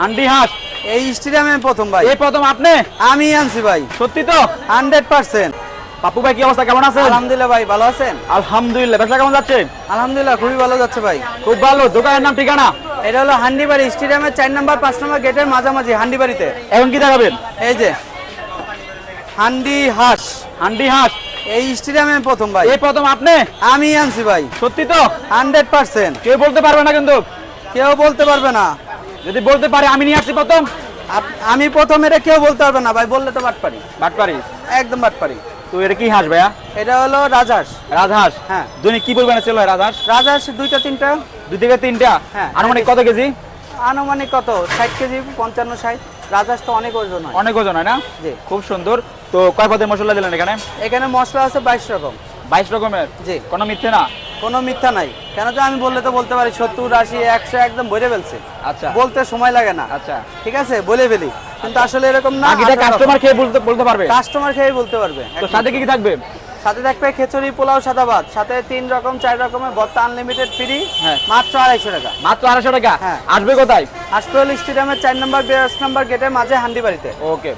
হান্ডি হাঁস। এই স্টেডিয়ামে প্রথম ভাই। এই প্রথম আপনি? আমি আনছি ভাই। সত্যি তো? Hundred percent. পাপু ভাই কি অবস্থা? কেমন আছেন? আলহামদুলিল্লাহ ভাই ভালো আছেন? আলহামদুলিল্লাহ। ব্যবসা কেমন যাচ্ছে? আলহামদুলিল্লাহ খুবই ভালো যাচ্ছে ভাই। খুব ভালো। দোকানের নাম ঠিকানা? এটা হলো হান্ডিবাড়ি স্টেডিয়ামের চার নম্বর পাঁচ নম্বর গেটের মাঝামাঝি হান্ডিবাড়িতে। এখন কি দেখাবেন? এই যে হান্ডি হাঁস। হান্ডি হাঁস। এই স্টেডিয়ামে প্রথম ভাই। এই প্রথম আপনি? আমি আনছি ভাই। সত্যি তো? Hundred percent. কেউ বলতে পারবে না কিন্তু। কেউ বলতে পারবে না। যদি বলতে পারে আমি নিয়ে আসছি প্রথম আমি প্রথম এটা কেউ বলতে পারবে না ভাই বললে তো বাট পারি বাটপারি? একদম বাট পারি তো এটা কি হাঁস ভাইয়া? এটা হলো রাজহাঁস। রাজহাঁস? হ্যাঁ। দৈনিক কি পরিমাণে সেল হয় রাজহাঁস? রাজহাঁস দুইটা তিনটা। দুই থেকে তিনটা? হ্যাঁ। আনুমানিক কত কেজি? আনুমানিক কত? ষাট কেজি পঞ্চান্ন ষাট। রাজহাঁস তো অনেক ওজন হয়। অনেক ওজন হয় না? জি। খুব সুন্দর। তো কয় পদের মশলা দিলেন এখানে? এখানে মশলা আছে বাইশ রকম। বাইশ রকমের? জি। কোনো মিথ্যে না? কোনো মিথ্যা নাই। কেন যে আমি বললে তো বলতে পারি সত্তর আশি একশো একদম ভরে ফেলছে। আচ্ছা। বলতে সময় লাগে না। আচ্ছা। ঠিক আছে? বলে ফেলি। কিন্তু আসলে এরকম না বাকিটা কাস্টমার খেয়ে বলতে বলতে পারবে। কাস্টমার খেয়ে বলতে পারবে। তো সাথে কি কি থাকবে? সাথে থাকবে খিচুড়ি পোলাও সাদা ভাত সাথে তিন রকম চার রকমের ভর্তা আনলিমিটেড ফ্রি হ্যাঁ। মাত্র আড়াইশো টাকা। মাত্র আড়াইশো টাকা? হ্যাঁ। আসবে কোথায়? হাসপাতাল স্টেডিয়ামের চার নম্বর বিরাশ নম্বর গেটের মাঝে হান্ডি বাড়িতে ওকে